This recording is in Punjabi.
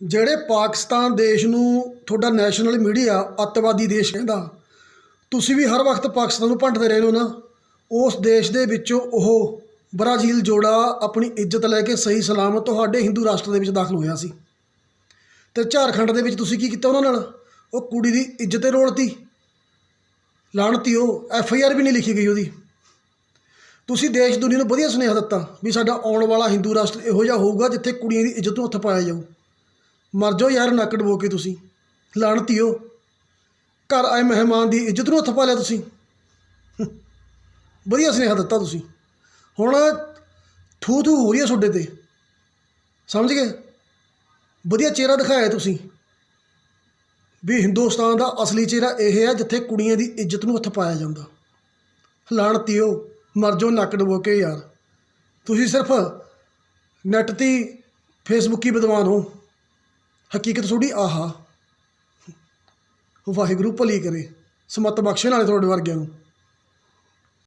ਜਿਹੜੇ ਪਾਕਿਸਤਾਨ ਦੇਸ਼ ਨੂੰ ਤੁਹਾਡਾ ਨੈਸ਼ਨਲ ਮੀਡੀਆ ਅੱਤਵਾਦੀ ਦੇਸ਼ ਕਹਿੰਦਾ, ਤੁਸੀਂ ਵੀ ਹਰ ਵਕਤ ਪਾਕਿਸਤਾਨ ਨੂੰ ਭੰਡਦੇ ਰਹੇ ਹੋ ਨਾ। ਉਸ ਦੇਸ਼ ਦੇ ਵਿੱਚੋਂ ਉਹ ਬ੍ਰਾਜ਼ੀਲ ਜੋੜਾ ਆਪਣੀ ਇੱਜ਼ਤ ਲੈ ਕੇ ਸਹੀ ਸਲਾਮਤ ਤੁਹਾਡੇ ਹਿੰਦੂ ਰਾਸ਼ਟਰ ਦੇ ਵਿੱਚ ਦਾਖਲ ਹੋਇਆ ਸੀ। ਤੇ ਝਾਰਖੰਡ ਦੇ ਵਿੱਚ ਤੁਸੀਂ ਕੀ ਕੀਤਾ ਉਹਨਾਂ ਨਾਲ? ਉਹ ਕੁੜੀ ਦੀ ਇੱਜ਼ਤ ਤੇ ਰੋਲਤੀ। ਲਾਣਤੀ ਉਹ, ਐਫ ਆਈ ਆਰ ਵੀ ਨਹੀਂ ਲਿਖੀ ਗਈ ਉਹਦੀ। ਤੁਸੀਂ ਦੇਸ਼ ਦੁਨੀਆ ਨੂੰ ਵਧੀਆ ਸੁਨੇਹਾ ਦਿੱਤਾ ਵੀ ਸਾਡਾ ਆਉਣ ਵਾਲਾ ਹਿੰਦੂ ਰਾਸ਼ਟਰ ਇਹੋ ਜਿਹਾ ਹੋਊਗਾ ਜਿੱਥੇ ਕੁੜੀਆਂ ਦੀ ਇੱਜ਼ਤ ਨੂੰ ਹੱਥ ਪਾਇਆ ਜਾਊ। ਮਰ ਜਾਓ ਯਾਰ ਨੱਕ ਡਬੋ ਕੇ ਤੁਸੀਂ। ਲਾਣਤੀਓ ਘਰ ਆਏ ਮਹਿਮਾਨ ਦੀ ਇੱਜ਼ਤ ਨੂੰ ਹੱਥ ਪਾ ਲਿਆ ਤੁਸੀਂ। ਵਧੀਆ ਸੁਨੇਹਾ ਦਿੱਤਾ ਤੁਸੀਂ। ਹੁਣ ਥੂ ਥੂ ਹੋ ਰਹੀ ਹੈ ਤੁਹਾਡੇ ਤੇ। ਸਮਝ ਗਏ? ਵਧੀਆ ਚਿਹਰਾ ਦਿਖਾਇਆ ਤੁਸੀਂ। ਵੀ ਹਿੰਦੁਸਤਾਨ ਦਾ ਅਸਲੀ ਚਿਹਰਾ ਇਹ ਹੈ ਜਿੱਥੇ ਕੁੜੀਆਂ ਦੀ ਇੱਜ਼ਤ ਨੂੰ ਹੱਥ ਪਾਇਆ ਜਾਂਦਾ। ਲਾਣਤੀਓ ਮਰ ਜਾਓ ਨੱਕ ਡਬੋ ਕੇ ਯਾਰ। ਤੁਸੀਂ ਸਿਰਫ ਨੈੱਟ ਤੇ ਫੇਸਬੁੱਕ ਹੀ ਵਿਦਵਾਨ ਹੋ। ਹਕੀਕਤ ਥੋੜੀ ਆਹਾ। ਵਾਹਿਗੁਰੂ ਭਲੀ ਕਰੇ। ਸਮਤ ਬਖਸ਼ਣ ਵਾਲੇ ਤੁਹਾਡੇ ਵਰਗਿਆਂ ਨੂੰ।